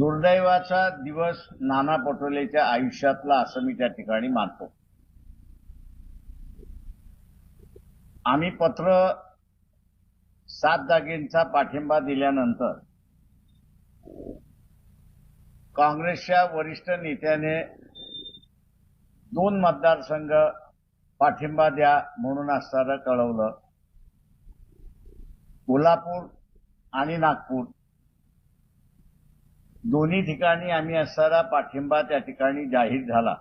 दुर्दैवाचा दिवस नाना पटोलेच्या आयुष्यातला असं मी त्या ठिकाणी मानतो. आम्ही पत्र सात जागेंचा पाठिंबा दिल्यानंतर काँग्रेसच्या वरिष्ठ नेत्याने दोन मतदारसंघ पाठिंबा द्या म्हणून असताना कळवलं. कोल्हापूर आणि नागपूर. दोन्ही ठिकाणी आम्ही असणारा पाठिंबा त्या ठिकाणी जाहीर झाला.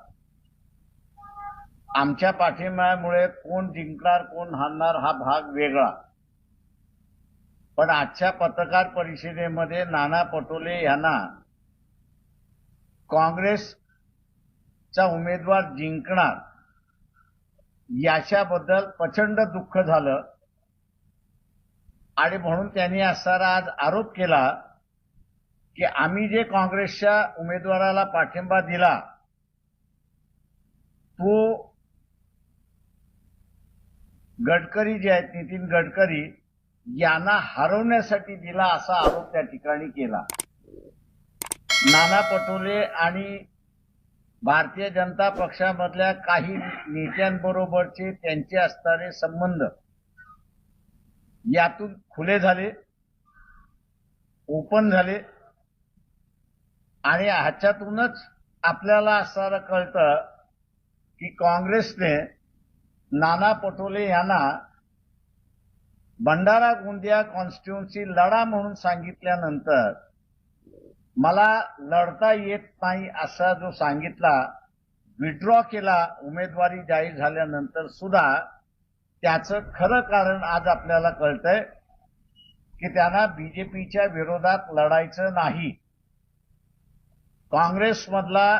आमच्या पाठिंब्यामुळे कोण जिंकणार कोण हारणार हा भाग वेगळा. पण आजच्या पत्रकार परिषदेमध्ये नाना पटोले यांना काँग्रेसचा उमेदवार जिंकणार याच्याबद्दल प्रचंड दुःख झालं. आणि म्हणून त्यांनी असणारा आज आरोप केला की आम्ही जे काँग्रेसच्या उमेदवाराला पाठिंबा दिला तो गडकरी जे आहेत नितीन गडकरी यांना हरवण्यासाठी दिला असा आरोप त्या ठिकाणी केला. नाना पटोले आणि भारतीय जनता पक्षामधल्या काही नेत्यांबरोबरचे त्यांचे असणारे संबंध यातून खुले झाले ओपन झाले. आणि ह्याच्यातूनच आपल्याला असं कळतं की काँग्रेसने नाना पटोले यांना भंडारा गोंदिया कॉन्स्टिट्युन्सी लढा म्हणून सांगितल्यानंतर मला लढता येत नाही असा जो सांगितला विड्रॉ केला उमेदवारी जाहीर झाल्यानंतर सुद्धा त्याचं खरं कारण आज आपल्याला कळतंय की त्यांना बीजेपीच्या विरोधात लढायचं नाही. काँग्रेसमधला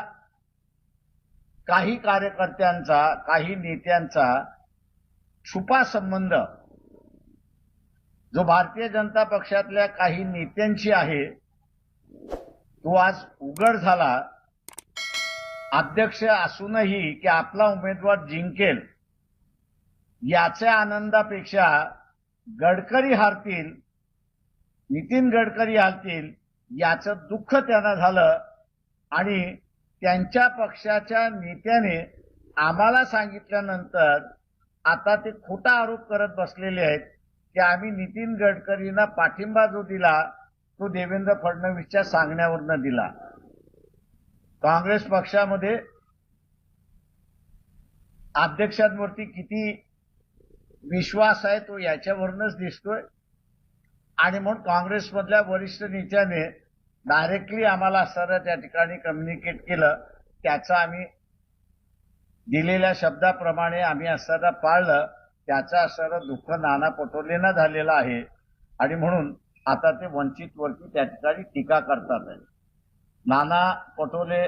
काही कार्यकर्त्यांचा काही नेत्यांचा छुपा संबंध जो भारतीय जनता पक्षातल्या काही नेत्यांशी आहे तो आज उघड झाला. अध्यक्ष असूनही की आपला उमेदवार जिंकेल याच्या आनंदापेक्षा गडकरी हारतील नितीन गडकरी हारतील याचं दुःख त्यांना झालं. आणि त्यांच्या पक्षाच्या नेत्याने आम्हाला सांगितल्यानंतर आता ते खोटा आरोप करत बसलेले आहेत की आम्ही नितीन गडकरींना पाठिंबा जो दिला तो देवेंद्र फडणवीसच्या सांगण्यावरनं दिला. काँग्रेस पक्षामध्ये अध्यक्षांवरती किती विश्वास आहे तो याच्यावरूनच दिसतोय. आणि म्हणून काँग्रेसमधल्या वरिष्ठ नेत्याने डायरेक्टली आम्हाला असणारं त्या ठिकाणी कम्युनिकेट केलं. त्याचं आम्ही दिलेल्या शब्दाप्रमाणे आम्ही असणारा पाळलं. त्याचं असणारं दुःख नाना पटोलेनं झालेलं आहे. आणि म्हणून आता ते वंचितवरती त्या ठिकाणी टीका करतात. आहे नाना पटोले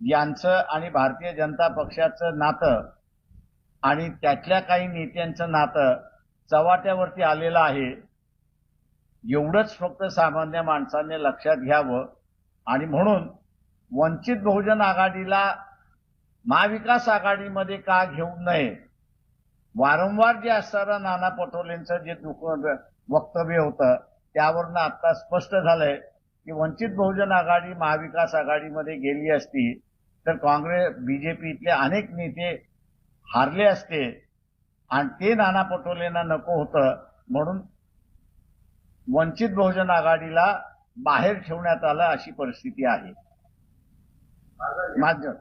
यांचं आणि भारतीय जनता पक्षाचं नातं आणि त्यातल्या काही नेत्यांचं नातं चव्हाट्यावरती आलेलं आहे. एवढंच फक्त सामान्य माणसाने लक्षात घ्यावं आणि म्हणून वंचित बहुजन आघाडीला महाविकास आघाडीमध्ये का घेऊ नये? वारंवार जे असणारं नाना पटोलेंचं जे दुख वक्तव्य होतं त्यावरनं आता स्पष्ट झालंय की वंचित बहुजन आघाडी महाविकास आघाडीमध्ये गेली असती तर काँग्रेस बीजेपीतले अनेक नेते हारले असते. आणि ते नाना पटोलेंना नको होतं. म्हणून वंचित बहुजन आघाडीला बाहेर ठेवण्यात आलं अशी परिस्थिती आहे. माध्यम.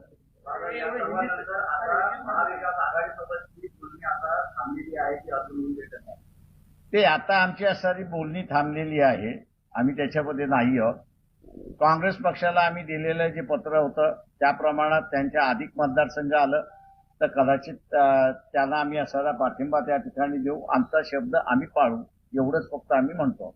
ते आता आमची असणारी बोलणी थांबलेली आहे. आम्ही त्याच्यामध्ये नाही आहोत. काँग्रेस पक्षाला आम्ही दिलेलं जे पत्र होतं त्या प्रमाणात त्यांच्या अधिक मतदारसंघ आलं. तर कदाचित त्यांना आम्ही असणारा पाठिंबा त्या ठिकाणी देऊ. आमचा शब्द आम्ही पाळू. एवढंच फक्त आम्ही म्हणतो.